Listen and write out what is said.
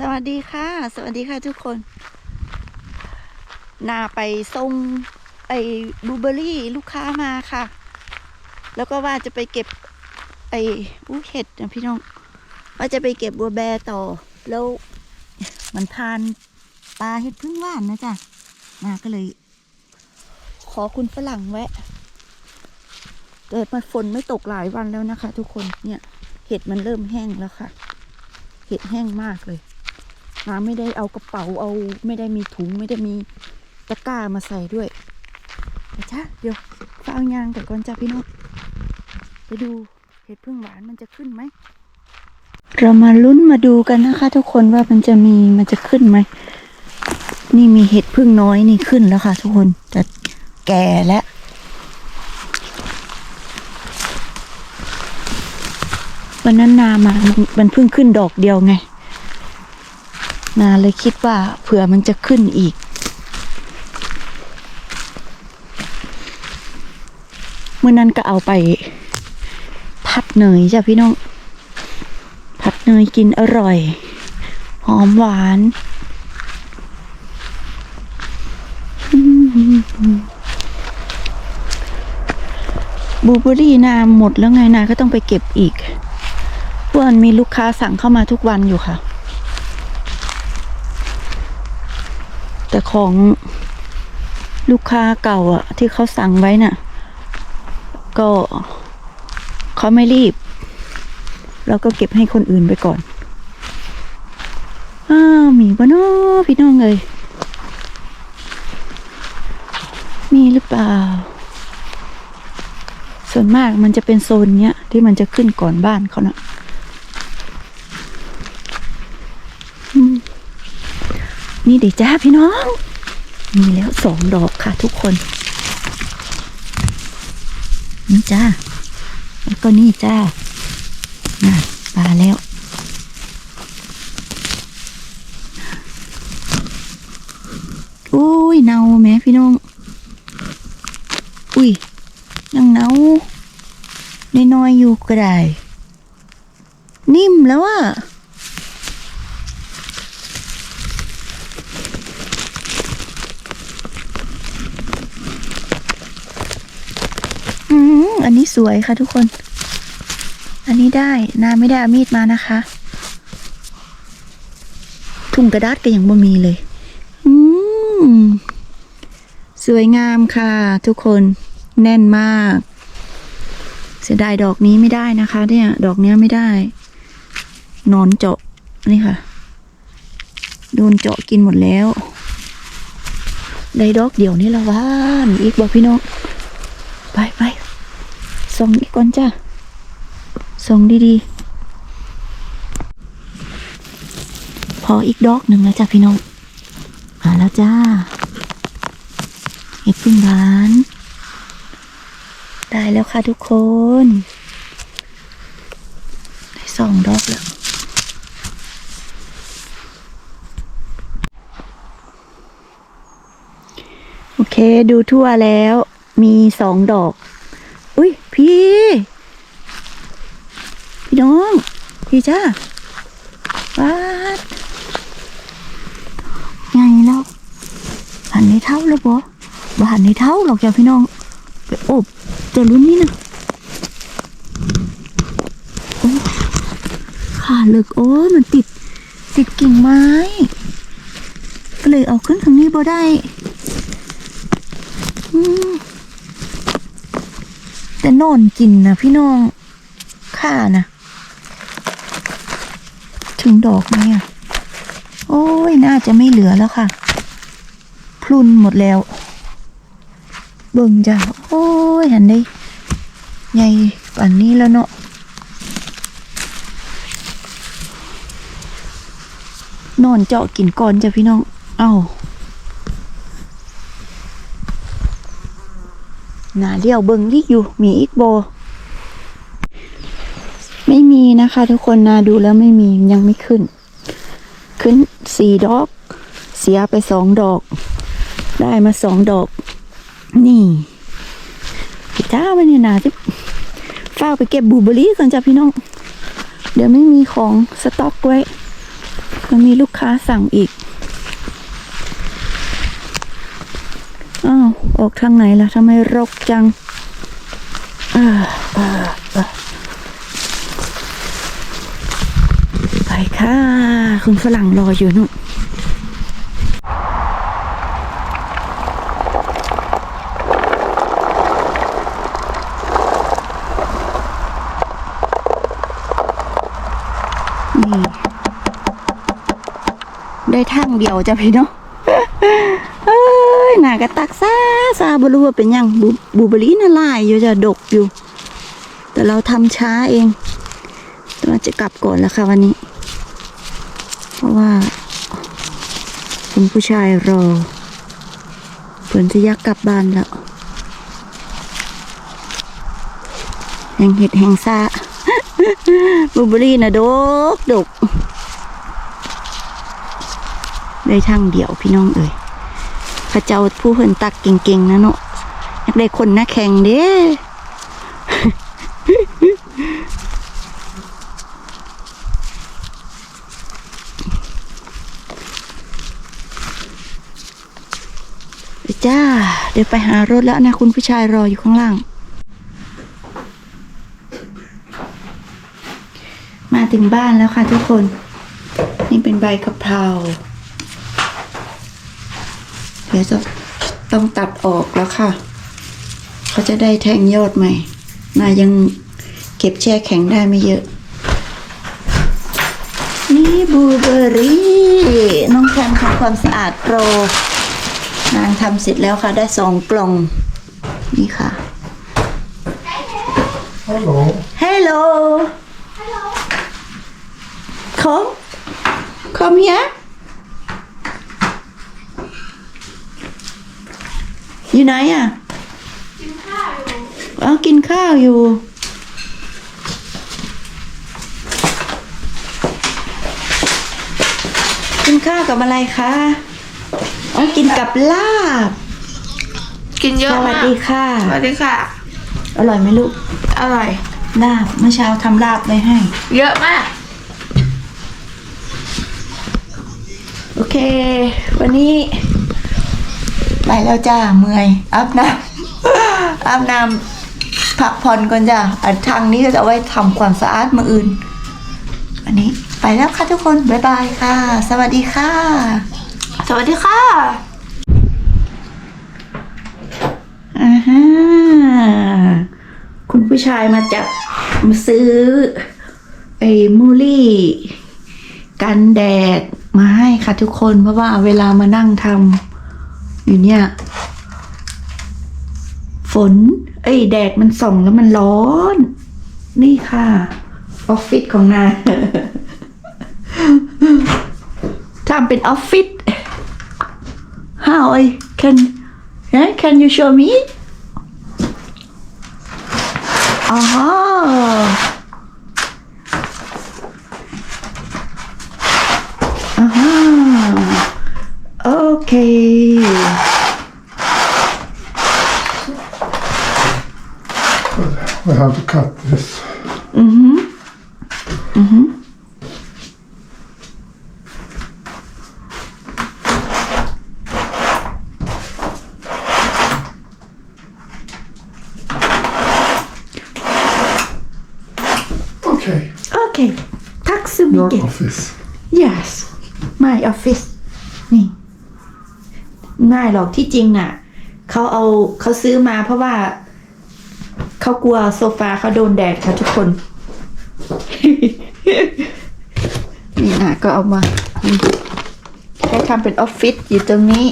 สวัสดีค่ะ สวัสดีค่ะทุกคน นาไปส่งไอ้บลูเบอร์รี่ลูกค้ามาค่ะ แล้วก็ว่าจะไปเก็บ ไอ้อู้เห็ดนะพี่น้อง ว่าจะไปเก็บบัวแบต่อ แล้วมันทานปลาเห็ดพึ่งว่านนะจ๊ะนาก็เลย ขอคุณฝรั่งแวะ เกิดมาฝนไม่ตกหลายวันแล้วนะคะ ทุกคนเนี่ย เห็ดมันเริ่มแห้งแล้วค่ะ เห็ดแห้งมากเลย นาไม่ได้เอากระเป๋าเอาไม่ได้มีถุงไม่ได้มีตะกร้ามาใส่ด้วยเดี๋ยวจ้าเดี๋ยวฟังยางแต่ก่อนจ้าพี่น้องไปดูเห็ดพึ่งหวานมันจะขึ้นไหมเรามาลุ้นมาดูกันนะคะ ทุกคนว่ามันจะมีมันจะขึ้นไหมนี่มีเห็ดพึ่งน้อยนี่ขึ้นแล้วค่ะ ทุกคนจะแก่แล้ววันนั้นนามามันมันเพิ่งขึ้นดอกเดียวไง นาเลยคิดว่าเผื่อมันจะขึ้นอีก เมื่อนั้นก็เอาไป ผัดเนยจ้ะพี่น้อง ผัดเนยกินอร่อย หอมหวานบูเบอรี่นาหมดแล้วไงนาก็ต้องไปเก็บอีกเพราะมันมีลูกค้าสั่งเข้ามาทุกวันอยู่ค่ะ แต่ของลูกค้าเก่าอะที่เขาสั่งไว้น่ะ ก็เขาไม่รีบ เราก็เก็บให้คนอื่นไปก่อนอ้ามีปะเนาะพี่น้องเลยมีหรือเปล่า ส่วนมากมันจะเป็นโซนเนี้ย ที่มันจะขึ้นก่อนบ้านเขานะอืม นี่เดี๋ยวจ้าพี่น้อง มีแล้วสองดอกค่ะทุกคน นี่จ้า แล้วก็นี่จ้าน่ะปลาแล้ว อุ้ยเนาแม่พี่น้อง อุ้ย ยังเนาน้อยๆอยู่ก็ได้ นิ่มแล้วอะอื อันนี้สวยค่ะทุกคน อันนี้ได้นาไม่ได้อามีดมานะคะ ถุงกระดาษก็ยังบ่มีเลย อืมสวยงามค่ะ ทุกคนแน่นมาก เสียดายดอกนี้ไม่ได้นะคะ เนี่ย ดอกเนี้ยไม่ได้ นอนเจาะนี่ค่ะ โดนเจาะกินหมดแล้วได้ดอกเดียวนี่ละว่ามีอีกบอกพี่น้อง ไปไป ส่องอีกก่อนจ้าส่องดีๆ พออีกดอกหนึ่งแล้วจ้ะพี่น้องมาแล้วจ้าเห็ดพึ่งหวาน ได้แล้วค่ะทุกคน ได้สองดอกแล้วโอเคดูทั่วแล้วมีสองดอก พี่ พี่น้อง พี่จ้าวัดไงแล้วหันในเท้าแล้วบ่บ่หันในเท้าหรอกจ้ะพี่น้องไปอบเจะลุ้นนี่นะโอ้ขาเลึกโอ้มันติดติดกิ่งไม้ก็เลยเอาขึ้นทางนี้บ่ได้ อืม แต่นอนกินนะพี่น้องข้านะ ถึงดอกไหมอะ โอ้ย น่าจะไม่เหลือแล้วค่ะ พลุนหมดแล้ว เบิ่งจ้ะ โอ้ยหันได้ใหญ่ป่านนี้แล้วเนาะนอนเจาะกินก่อนจ้ะพี่น้อง เอ้า หนาเดียวเบิงดิอยู่ มีอีกโบ ไม่มีนะคะทุกคนนาดูแล้วไม่มียังไม่ขึ้น ขึ้นสี่ดอก เสียไปสองดอก ได้มาสองดอก นี่พี่จ้ามันเนี่ยนาจะฝ้าไปเก็บบูเบอรี่ก่อนจ้ะพี่น้อง เดี๋ยวไม่มีของสต็อกไว้ก็มีลูกค้าสั่งอีก อ้าว อกทางไหนล่ะทำไมรกจังไปค่ะ คุณฝรั่งรออยู่นู่นนี่ได้ทางเดียวจ้ะพี่เนาะเอ้ยหนากระตักซา ซาบรู้ว่าเป็นยังบูบูเบอรี่น่าลายอยู่จะดกอยู่ แต่เราทำช้าเองแต่ว่าจะกลับก่อนแล้วค่ะวันนี้ เพราะว่า คุณผู้ชายรอเพื่อนจะยักกลับบ้านแล้วแห่งเห็ดแห่งซาบูเบอรี่นะดกดกได้ทางเดียวพี่น้องเอ่ย ระเจ้าผู้เพิ่นตักเก่งๆนะเนาะอยากได้คนหน้าแข่งเด้จ้า เดี๋ยวไปหารถแล้วนะ คุณผู้ชายรออยู่ข้างล่าง มาถึงบ้านแล้วค่ะทุกคน นี่เป็นใบกะเพรา ดี๋ยวจะต้องตัดออกแล้วค่ะ เขาจะได้แทงยอดใหม่นายังเก็บแช่แข็งได้ไม่เยอะ นี่บลูเบอร์รี่น้องแคมทำความสะอาดโปร นางทำเสร็จแล้วค่ะ ได้สองกล่อง นี่ค่ะ Hallo. Hello. Kom. Kom her. อยู่ไหนอะ กินข้าวอยู่อ๋อกินข้าวอยู่ กินข้าวกับอะไรคะอ๋อกินกับลาบ กินเยสอะวัมาสกดีค่ะ สวัสดีค่ะ อร่อยไหมลูก อร่อย ลาบเมื่อเช้าทำลาบไว้ให้ เยอะมาก โอเค วันนี้ ไปแล้วจ้าเมื่อยอาบน้ำอาบน้ำพักผ่อนก่อนจ้าอันทางนี้ก็จะเอาไว้ทำความสะอาดมืออื่น อันนี้ไปแล้วค่ะทุกคนบ๊ายบายค่ะ สวัสดีค่ะ สวัสดีค่ะอ่าฮะคุณผู้ชายมาจับมาซื้อไอ้มูลี่กันแดดมาให้ค่ะทุกคนเพราะว่าเวลามานั่งทำ อยู่เนี่ย ฝน เอ้ย แดดมันส่องแล้วมันร้อน นี่ค่ะ ออฟฟิศของนายทำเป็นออฟฟิศ How I can yeah, can you show me อ๋ออ่าฮะโอเค We have to cut this. อือหืออือหือ Okay. โอเคทักซูมิ Your เกะ office. yes my office นี่ ง่ายหรอกที่จริงน่ะ เขาเอาเขาซื้อมาเพราะว่า เขากลัวโซฟาเขาโดนแดดค่ะทุกคน นี่นะก็เอามาให้ทำเป็นออฟฟิศอยู่ตรงนี้